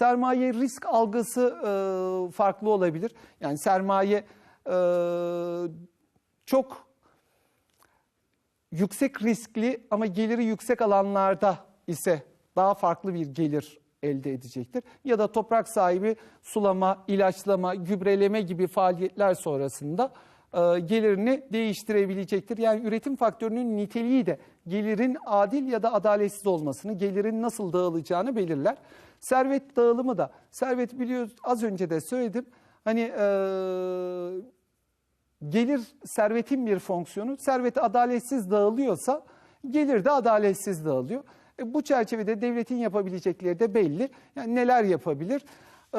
Sermaye risk algısı e, farklı olabilir. Yani sermaye e, çok yüksek riskli ama geliri yüksek alanlarda ise daha farklı bir gelir elde edecektir. Ya da toprak sahibi sulama, ilaçlama, gübreleme gibi faaliyetler sonrasında e, gelirini değiştirebilecektir. Yani üretim faktörünün niteliği de gelirin adil ya da adaletsiz olmasını, gelirin nasıl dağılacağını belirler. Servet dağılımı da, servet biliyoruz az önce de söyledim. Hani e, gelir servetin bir fonksiyonu. Servet adaletsiz dağılıyorsa gelir de adaletsiz dağılıyor. E, bu çerçevede devletin yapabilecekleri de belli. Yani neler yapabilir? Ee,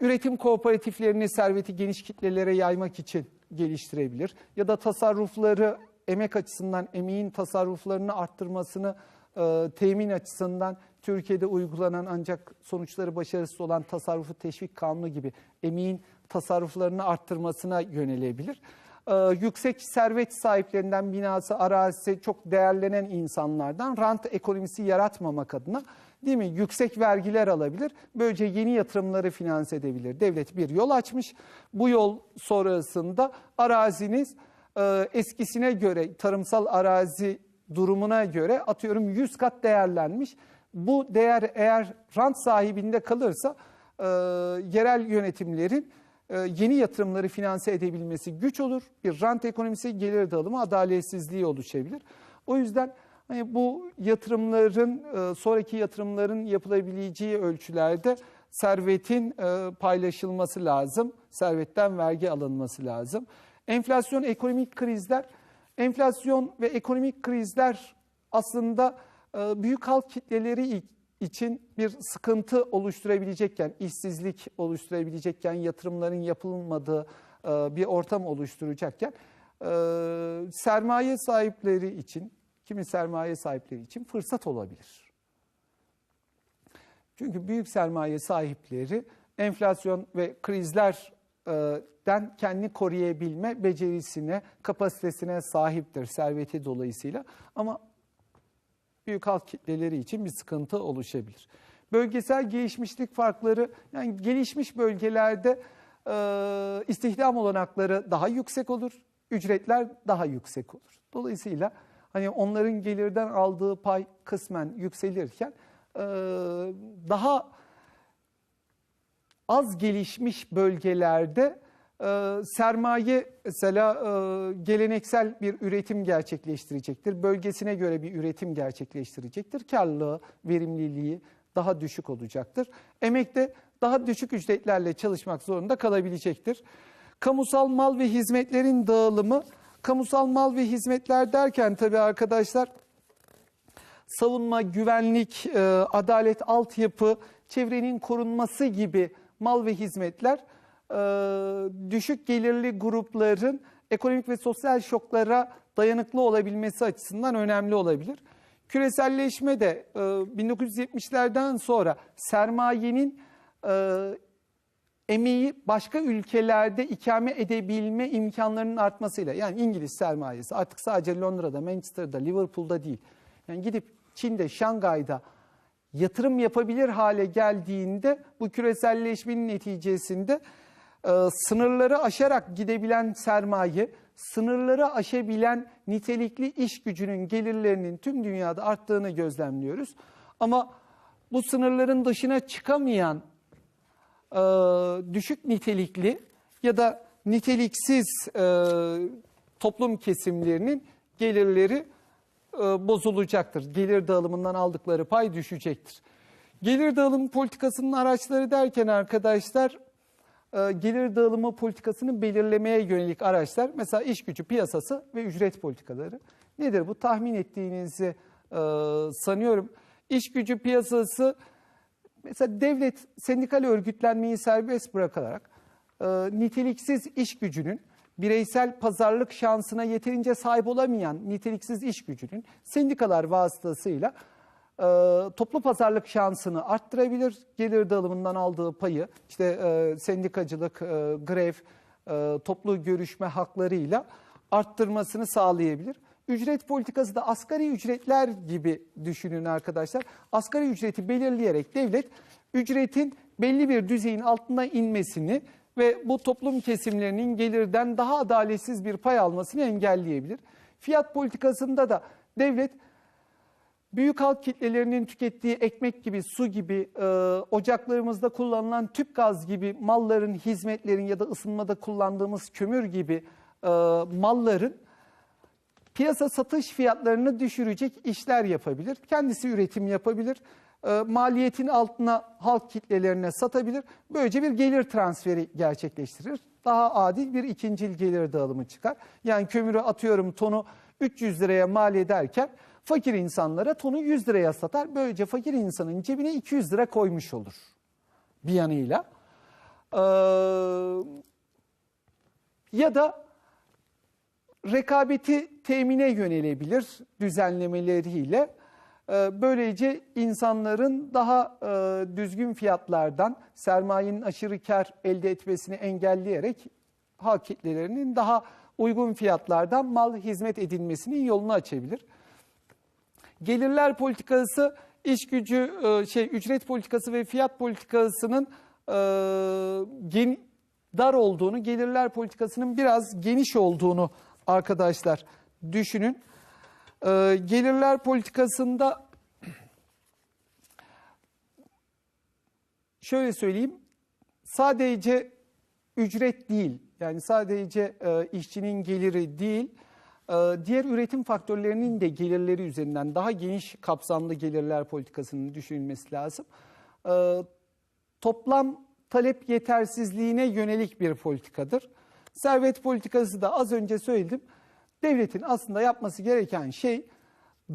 üretim kooperatiflerini serveti geniş kitlelere yaymak için geliştirebilir. Ya da tasarrufları emek açısından emeğin tasarruflarını arttırmasını e, temin açısından Türkiye'de uygulanan ancak sonuçları başarısız olan tasarrufu teşvik kanunu gibi emeğin tasarruflarını arttırmasına yönelebilir. Ee, yüksek servet sahiplerinden binası, arazisi çok değerlenen insanlardan rant ekonomisi yaratmamak adına değil mi? Yüksek vergiler alabilir. Böylece yeni yatırımları finanse edebilir. Devlet bir yol açmış. Bu yol sonrasında araziniz e, eskisine göre tarımsal arazi durumuna göre atıyorum 100 kat değerlenmiş. Bu değer eğer rant sahibinde kalırsa e, yerel yönetimlerin e, yeni yatırımları finanse edebilmesi güç olur. Bir rant ekonomisi, gelir dağılımı, adaletsizliği oluşabilir. O yüzden hani bu yatırımların, e, sonraki yatırımların yapılabileceği ölçülerde servetin e, paylaşılması lazım. Servetten vergi alınması lazım. Enflasyon, ekonomik krizler, enflasyon ve ekonomik krizler aslında büyük halk kitleleri için bir sıkıntı oluşturabilecekken, işsizlik oluşturabilecekken, yatırımların yapılmadığı e, bir ortam oluşturacakken e, sermaye sahipleri için, kimi sermaye sahipleri için fırsat olabilir. Çünkü büyük sermaye sahipleri enflasyon ve krizlerden kendini koruyabilme becerisine, kapasitesine sahiptir serveti dolayısıyla. Ama büyük halk kitleleri için bir sıkıntı oluşabilir. Bölgesel gelişmişlik farkları yani gelişmiş bölgelerde e, istihdam olanakları daha yüksek olur, ücretler daha yüksek olur. Dolayısıyla hani onların gelirden aldığı pay kısmen yükselirken e, daha az gelişmiş bölgelerde e, sermaye mesela e, geleneksel bir üretim gerçekleştirecektir. Bölgesine göre bir üretim gerçekleştirecektir. Karlılığı, verimliliği daha düşük olacaktır. Emekte daha düşük ücretlerle çalışmak zorunda kalabilecektir. Kamusal mal ve hizmetlerin dağılımı, kamusal mal ve hizmetler derken tabii arkadaşlar savunma, güvenlik, e, adalet, altyapı, çevrenin korunması gibi mal ve hizmetler düşük gelirli grupların ekonomik ve sosyal şoklara dayanıklı olabilmesi açısından önemli olabilir. Küreselleşme de e, 1970'lerden sonra sermayenin emeği başka ülkelerde ikame edebilme imkanlarının artmasıyla yani İngiliz sermayesi artık sadece Londra'da, Manchester'da, Liverpool'da değil. Yani gidip Çin'de, Şangay'da yatırım yapabilir hale geldiğinde bu küreselleşmenin neticesinde e, sınırları aşarak gidebilen sermaye, sınırları aşabilen nitelikli iş gücünün gelirlerinin tüm dünyada arttığını gözlemliyoruz. Ama bu sınırların dışına çıkamayan e, düşük nitelikli ya da niteliksiz e, toplum kesimlerinin gelirleri e, bozulacaktır. Gelir dağılımından aldıkları pay düşecektir. Gelir dağılım politikasının araçları derken arkadaşlar gelir dağılımı politikasını belirlemeye yönelik araçlar mesela iş gücü piyasası ve ücret politikaları. Nedir bu? Tahmin ettiğinizi e, sanıyorum. İş gücü piyasası mesela devlet sendikal örgütlenmeyi serbest bırakarak e, niteliksiz iş gücünün bireysel pazarlık şansına yeterince sahip olamayan niteliksiz iş gücünün sendikalar vasıtasıyla e, toplu pazarlık şansını arttırabilir. Gelir dağılımından aldığı payı işte e, sendikacılık, e, grev, e, toplu görüşme haklarıyla arttırmasını sağlayabilir. Ücret politikası da asgari ücretler gibi düşünün arkadaşlar. Asgari ücreti belirleyerek devlet ücretin belli bir düzeyin altına inmesini ve bu toplum kesimlerinin gelirden daha adaletsiz bir pay almasını engelleyebilir. Fiyat politikasında da devlet büyük halk kitlelerinin tükettiği ekmek gibi, su gibi, e, ocaklarımızda kullanılan tüp gaz gibi malların, hizmetlerin ya da ısınmada kullandığımız kömür gibi e, malların piyasa satış fiyatlarını düşürecek işler yapabilir. Kendisi üretim yapabilir. E, maliyetin altına halk kitlelerine satabilir. Böylece bir gelir transferi gerçekleştirir. Daha adil bir ikincil gelir dağılımı çıkar. Yani kömürü atıyorum tonu 300 liraya mal ederken fakir insanlara tonu 100 liraya satar. Böylece fakir insanın cebine 200 lira koymuş olur bir yanıyla. Ee, ya da rekabeti temine yönelebilir düzenlemeleriyle. Ee, Böylece insanların daha e, düzgün fiyatlardan sermayenin aşırı kar elde etmesini engelleyerek halk kitlelerinin daha uygun fiyatlardan mal hizmet edilmesinin yolunu açabilir. Gelirler politikası iş gücü e, şey ücret politikası ve fiyat politikasının e, dar olduğunu, gelirler politikasının biraz geniş olduğunu arkadaşlar düşünün. E, gelirler politikasında şöyle söyleyeyim. Sadece ücret değil, yani sadece işçinin geliri değil, diğer üretim faktörlerinin de gelirleri üzerinden daha geniş kapsamlı gelirler politikasının düşünülmesi lazım. E, toplam talep yetersizliğine yönelik bir politikadır. Servet politikası da az önce söyledim. Devletin aslında yapması gereken şey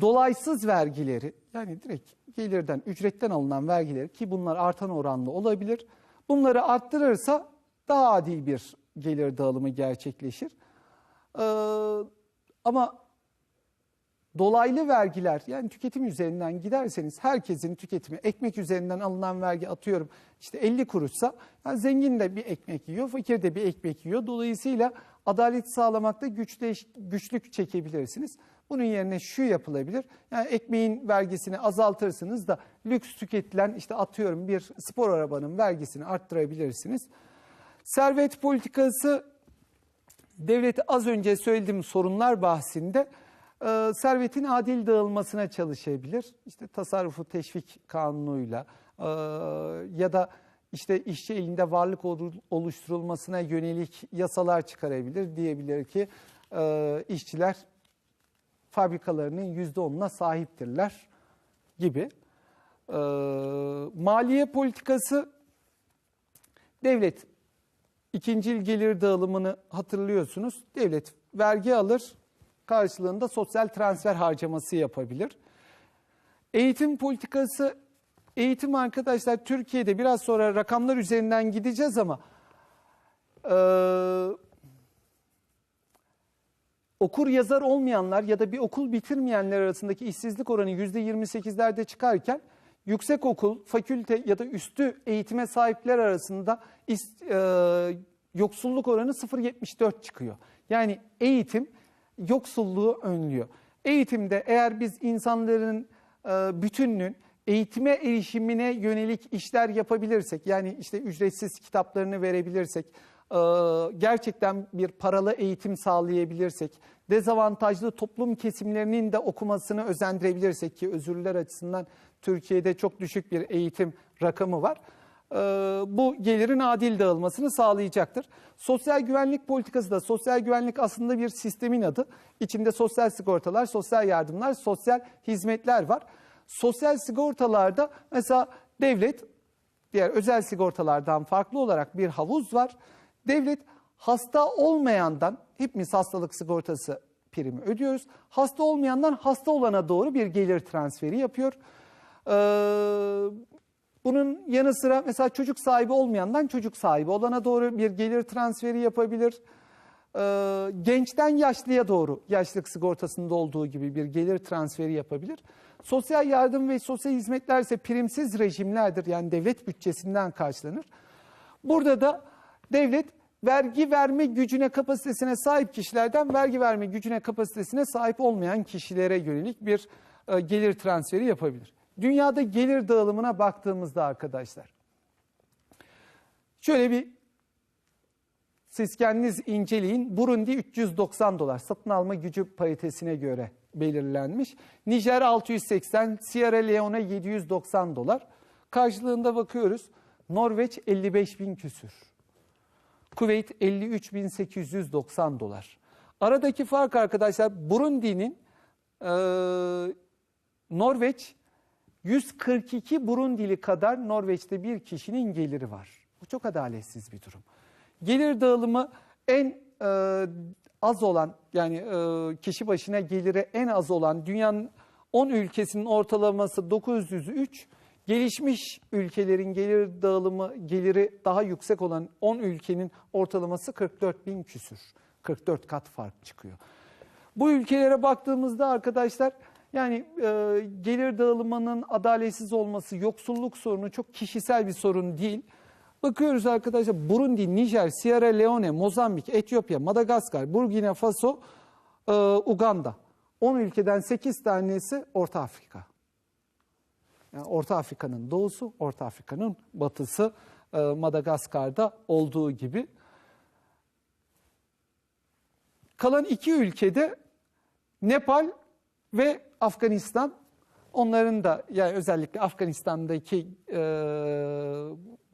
dolaysız vergileri yani direkt gelirden, ücretten alınan vergileri ki bunlar artan oranlı olabilir. Bunları arttırırsa daha adil bir gelir dağılımı gerçekleşir. Ee, ama dolaylı vergiler yani tüketim üzerinden giderseniz herkesin tüketimi ekmek üzerinden alınan vergi atıyorum işte 50 kuruşsa yani zengin de bir ekmek yiyor, fakir de bir ekmek yiyor. Dolayısıyla adalet sağlamakta güçleş, güçlük çekebilirsiniz. Bunun yerine şu yapılabilir. Yani ekmeğin vergisini azaltırsınız da lüks tüketilen işte atıyorum bir spor arabanın vergisini arttırabilirsiniz. Servet politikası devleti az önce söylediğim sorunlar bahsinde e, servetin adil dağılmasına çalışabilir. İşte tasarrufu teşvik kanunuyla e, ya da işte işçi elinde varlık oluşturulmasına yönelik yasalar çıkarabilir. Diyebilir ki e, işçiler fabrikalarının %10'una sahiptirler gibi. E, maliye politikası devlet ikincil gelir dağılımını hatırlıyorsunuz. Devlet vergi alır, karşılığında sosyal transfer harcaması yapabilir. Eğitim politikası, eğitim arkadaşlar Türkiye'de biraz sonra rakamlar üzerinden gideceğiz ama e, okur yazar olmayanlar ya da bir okul bitirmeyenler arasındaki işsizlik oranı %28'lerde çıkarken yüksek okul, fakülte ya da üstü eğitime sahipler arasında is, e, yoksulluk oranı 0.74 çıkıyor. Yani eğitim yoksulluğu önlüyor. Eğitimde eğer biz insanların e, bütününün eğitime erişimine yönelik işler yapabilirsek, yani işte ücretsiz kitaplarını verebilirsek, e, gerçekten bir paralı eğitim sağlayabilirsek, dezavantajlı toplum kesimlerinin de okumasını özendirebilirsek ki özürler açısından Türkiye'de çok düşük bir eğitim rakamı var. E, bu gelirin adil dağılmasını sağlayacaktır. Sosyal güvenlik politikası da sosyal güvenlik aslında bir sistemin adı. İçinde sosyal sigortalar, sosyal yardımlar, sosyal hizmetler var. Sosyal sigortalarda mesela devlet diğer özel sigortalardan farklı olarak bir havuz var. Devlet hasta olmayandan hepimiz hastalık sigortası primi ödüyoruz. Hasta olmayandan hasta olana doğru bir gelir transferi yapıyor. Ee, bunun yanı sıra mesela çocuk sahibi olmayandan çocuk sahibi olana doğru bir gelir transferi yapabilir. Ee, gençten yaşlıya doğru yaşlılık sigortasında olduğu gibi bir gelir transferi yapabilir. Sosyal yardım ve sosyal hizmetler ise primsiz rejimlerdir. Yani devlet bütçesinden karşılanır. Burada da devlet vergi verme gücüne, kapasitesine sahip kişilerden vergi verme gücüne, kapasitesine sahip olmayan kişilere yönelik bir e, gelir transferi yapabilir. Dünyada gelir dağılımına baktığımızda arkadaşlar. Şöyle bir siz kendiniz inceleyin. Burundi 390 dolar satın alma gücü paritesine göre belirlenmiş. Nijer 680, Sierra Leone 790 dolar. Karşılığında bakıyoruz. Norveç 55 bin küsür. Kuveyt 53.890 dolar. Aradaki fark arkadaşlar Burundi'nin e, Norveç 142 Burundili kadar Norveç'te bir kişinin geliri var. Bu çok adaletsiz bir durum. Gelir dağılımı en e, az olan yani e, kişi başına geliri en az olan dünyanın 10 ülkesinin ortalaması 903. Gelişmiş ülkelerin gelir dağılımı geliri daha yüksek olan 10 ülkenin ortalaması 44 bin küsür. 44 kat fark çıkıyor. Bu ülkelere baktığımızda arkadaşlar yani e, gelir dağılımının adaletsiz olması, yoksulluk sorunu çok kişisel bir sorun değil. Bakıyoruz arkadaşlar Burundi, Nijer, Sierra Leone, Mozambik, Etiyopya, Madagaskar, Burkina Faso, e, Uganda. 10 ülkeden 8 tanesi Orta Afrika. Yani Orta Afrika'nın doğusu, Orta Afrika'nın batısı e, Madagaskar'da olduğu gibi. Kalan iki ülkede Nepal ve Afganistan. Onların da yani özellikle Afganistan'daki e,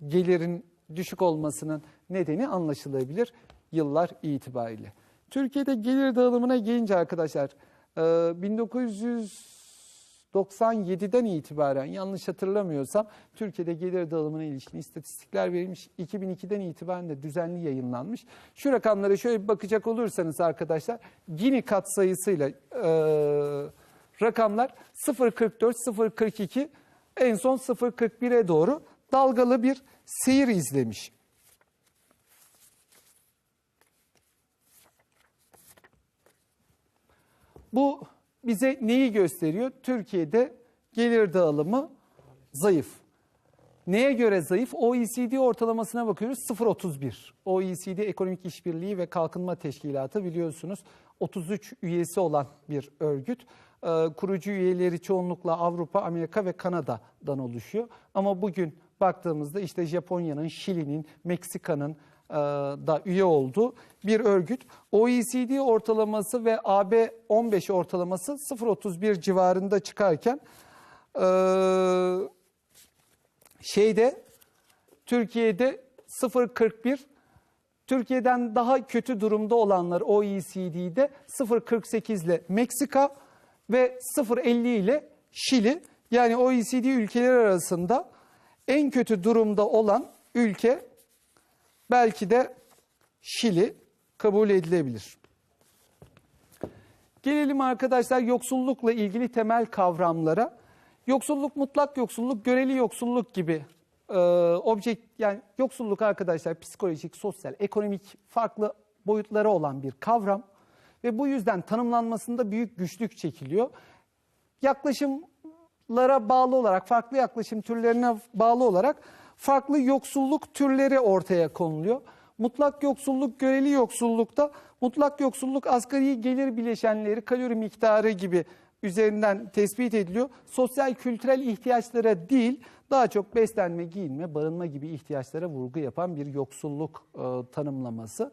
gelirin düşük olmasının nedeni anlaşılabilir yıllar itibariyle. Türkiye'de gelir dağılımına gelince arkadaşlar e, 1997'den itibaren yanlış hatırlamıyorsam Türkiye'de gelir dağılımına ilişkin istatistikler verilmiş. 2002'den itibaren de düzenli yayınlanmış. Şu rakamlara şöyle bir bakacak olursanız arkadaşlar Gini katsayısıyla e, rakamlar 0.44, 0.42 en son 0.41'e doğru dalgalı bir seyir izlemiş. Bu bize neyi gösteriyor? Türkiye'de gelir dağılımı zayıf. Neye göre zayıf? OECD ortalamasına bakıyoruz 0.31. OECD Ekonomik İşbirliği ve Kalkınma Teşkilatı biliyorsunuz 33 üyesi olan bir örgüt. Ee, kurucu üyeleri çoğunlukla Avrupa, Amerika ve Kanada'dan oluşuyor. Ama bugün baktığımızda işte Japonya'nın, Şili'nin, Meksika'nın da üye olduğu bir örgüt. OECD ortalaması ve AB 15 ortalaması 0.31 civarında çıkarken e, şeyde Türkiye'de 0.41 Türkiye'den daha kötü durumda olanlar OECD'de 0.48 ile Meksika ve 0.50 ile Şili. Yani OECD ülkeler arasında en kötü durumda olan ülke belki de Şili kabul edilebilir. Gelelim arkadaşlar yoksullukla ilgili temel kavramlara. Yoksulluk mutlak yoksulluk, göreli yoksulluk gibi e, objekt yani yoksulluk arkadaşlar psikolojik, sosyal, ekonomik farklı boyutları olan bir kavram ve bu yüzden tanımlanmasında büyük güçlük çekiliyor. Yaklaşımlara bağlı olarak, farklı yaklaşım türlerine bağlı olarak farklı yoksulluk türleri ortaya konuluyor. Mutlak yoksulluk, göreli yoksullukta mutlak yoksulluk asgari gelir bileşenleri, kalori miktarı gibi üzerinden tespit ediliyor. Sosyal kültürel ihtiyaçlara değil, daha çok beslenme, giyinme, barınma gibi ihtiyaçlara vurgu yapan bir yoksulluk e, tanımlaması.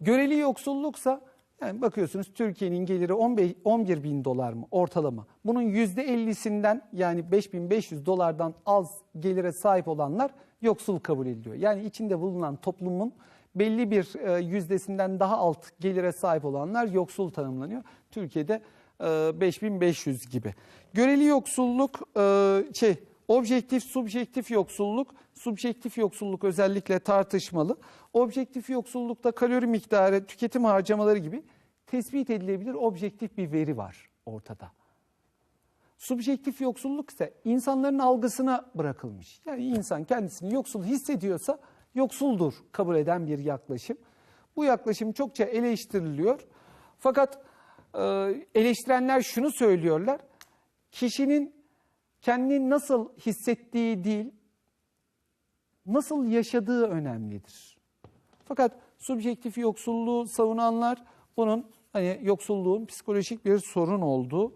Göreli yoksulluksa yani bakıyorsunuz Türkiye'nin geliri 15, 11 bin dolar mı ortalama? Bunun %50'sinden yani 5500 dolardan az gelire sahip olanlar yoksul kabul ediliyor. Yani içinde bulunan toplumun belli bir e, yüzdesinden daha alt gelire sahip olanlar yoksul tanımlanıyor. Türkiye'de e, 5500 gibi. Göreli yoksulluk e, şey objektif subjektif yoksulluk, subjektif yoksulluk özellikle tartışmalı. Objektif yoksullukta kalori miktarı, tüketim harcamaları gibi tespit edilebilir objektif bir veri var ortada. Subjektif yoksulluk ise insanların algısına bırakılmış. Yani insan kendisini yoksul hissediyorsa yoksuldur kabul eden bir yaklaşım. Bu yaklaşım çokça eleştiriliyor. Fakat eleştirenler şunu söylüyorlar. Kişinin kendini nasıl hissettiği değil, nasıl yaşadığı önemlidir. Fakat subjektif yoksulluğu savunanlar bunun hani yoksulluğun psikolojik bir sorun olduğu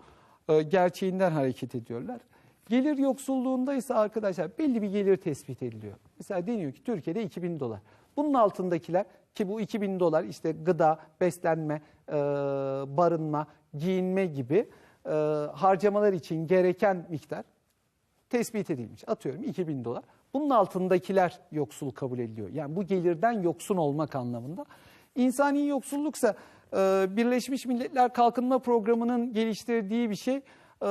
e, gerçeğinden hareket ediyorlar. Gelir yoksulluğunda ise arkadaşlar belli bir gelir tespit ediliyor. Mesela deniyor ki Türkiye'de 2000 dolar. Bunun altındakiler ki bu 2000 dolar işte gıda, beslenme, e, barınma, giyinme gibi e, harcamalar için gereken miktar tespit edilmiş. Atıyorum 2000 dolar. Bunun altındakiler yoksul kabul ediliyor. Yani bu gelirden yoksun olmak anlamında. İnsani yoksulluksa e, Birleşmiş Milletler Kalkınma Programı'nın geliştirdiği bir şey. E,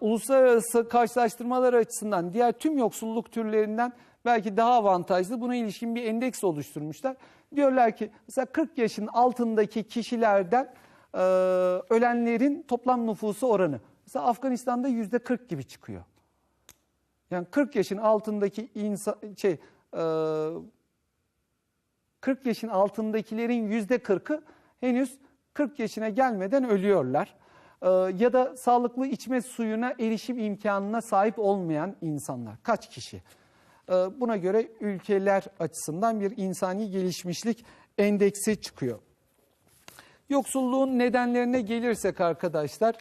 uluslararası karşılaştırmalar açısından diğer tüm yoksulluk türlerinden belki daha avantajlı. Buna ilişkin bir endeks oluşturmuşlar. Diyorlar ki mesela 40 yaşın altındaki kişilerden e, ölenlerin toplam nüfusu oranı. Mesela Afganistan'da yüzde 40 gibi çıkıyor. Yani 40 yaşın altındaki insan şey e, 40 yaşın altındakilerin yüzde 40'ı henüz 40 yaşına gelmeden ölüyorlar. E, ya da sağlıklı içme suyuna erişim imkanına sahip olmayan insanlar. Kaç kişi? E, buna göre ülkeler açısından bir insani gelişmişlik endeksi çıkıyor. Yoksulluğun nedenlerine gelirsek arkadaşlar,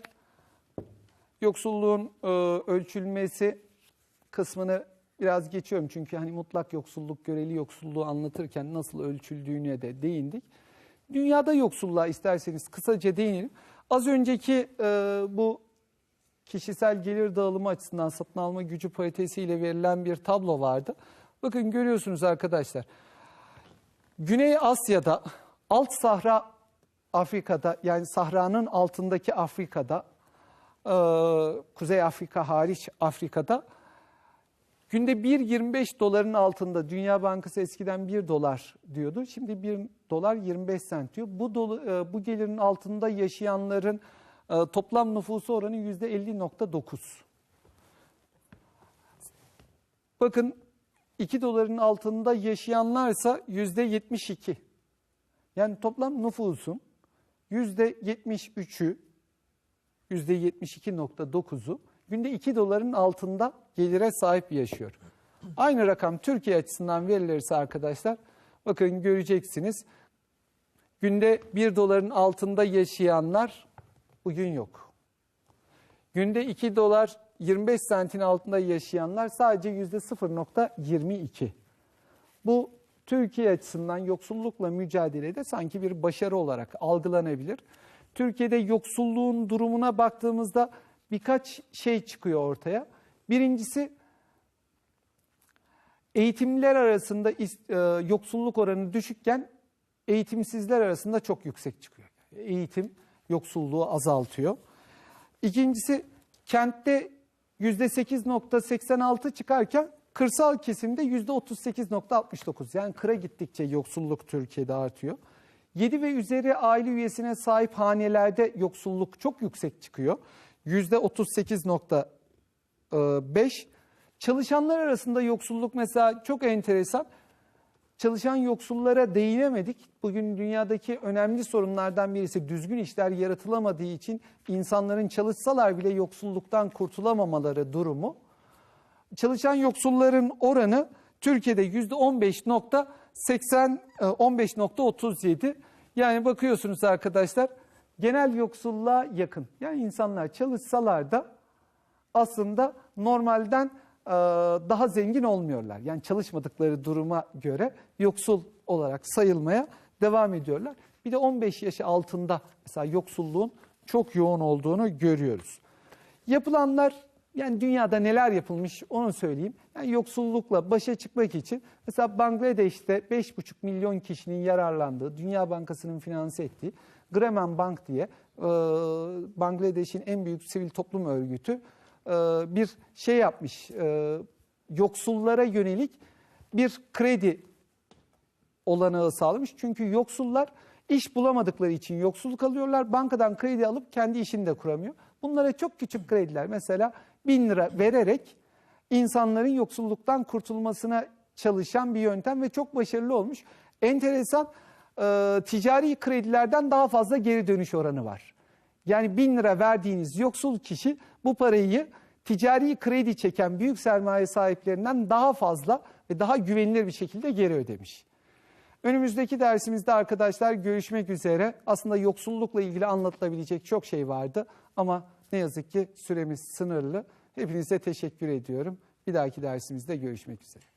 yoksulluğun e, ölçülmesi kısmını biraz geçiyorum çünkü hani mutlak yoksulluk, göreli yoksulluğu anlatırken nasıl ölçüldüğüne de değindik. Dünyada yoksulluğa isterseniz kısaca değinelim. Az önceki e, bu kişisel gelir dağılımı açısından satın alma gücü paritesiyle verilen bir tablo vardı. Bakın görüyorsunuz arkadaşlar. Güney Asya'da, Alt Sahra Afrika'da yani Sahra'nın altındaki Afrika'da, e, Kuzey Afrika hariç Afrika'da günde 1.25 doların altında Dünya Bankası eskiden 1 dolar diyordu. Şimdi 1 dolar 25 sent diyor. Bu, dolu, e, bu gelirin altında yaşayanların e, toplam nüfusu oranı %50.9. Bakın 2 doların altında yaşayanlarsa %72. Yani toplam nüfusun %73'ü, %72.9'u günde 2 doların altında gelire sahip yaşıyor. Aynı rakam Türkiye açısından verilirse arkadaşlar bakın göreceksiniz. Günde 1 doların altında yaşayanlar bugün yok. Günde 2 dolar 25 sentin altında yaşayanlar sadece %0.22. Bu Türkiye açısından yoksullukla mücadelede sanki bir başarı olarak algılanabilir. Türkiye'de yoksulluğun durumuna baktığımızda birkaç şey çıkıyor ortaya. Birincisi eğitimliler arasında e, yoksulluk oranı düşükken eğitimsizler arasında çok yüksek çıkıyor. Eğitim yoksulluğu azaltıyor. İkincisi kentte %8.86 çıkarken kırsal kesimde %38.69 yani kıra gittikçe yoksulluk Türkiye'de artıyor. 7 ve üzeri aile üyesine sahip hanelerde yoksulluk çok yüksek çıkıyor. %38.5. Çalışanlar arasında yoksulluk mesela çok enteresan. Çalışan yoksullara değinemedik. Bugün dünyadaki önemli sorunlardan birisi düzgün işler yaratılamadığı için insanların çalışsalar bile yoksulluktan kurtulamamaları durumu. Çalışan yoksulların oranı Türkiye'de %15.80 15.37. Yani bakıyorsunuz arkadaşlar genel yoksulluğa yakın. Yani insanlar çalışsalar da aslında normalden e, daha zengin olmuyorlar. Yani çalışmadıkları duruma göre yoksul olarak sayılmaya devam ediyorlar. Bir de 15 yaş altında mesela yoksulluğun çok yoğun olduğunu görüyoruz. Yapılanlar yani dünyada neler yapılmış onu söyleyeyim. Yani yoksullukla başa çıkmak için mesela Bangladeş'te 5,5 milyon kişinin yararlandığı, Dünya Bankası'nın finanse ettiği Grameen Bank diye e, Bangladeş'in en büyük sivil toplum örgütü e, bir şey yapmış. E, yoksullara yönelik bir kredi olanağı sağlamış. Çünkü yoksullar iş bulamadıkları için yoksulluk alıyorlar. Bankadan kredi alıp kendi işini de kuramıyor. Bunlara çok küçük krediler mesela bin lira vererek insanların yoksulluktan kurtulmasına çalışan bir yöntem ve çok başarılı olmuş. Enteresan e, ticari kredilerden daha fazla geri dönüş oranı var. Yani bin lira verdiğiniz yoksul kişi bu parayı ticari kredi çeken büyük sermaye sahiplerinden daha fazla ve daha güvenilir bir şekilde geri ödemiş. Önümüzdeki dersimizde arkadaşlar görüşmek üzere. Aslında yoksullukla ilgili anlatılabilecek çok şey vardı ama ne yazık ki süremiz sınırlı. Hepinize teşekkür ediyorum. Bir dahaki dersimizde görüşmek üzere.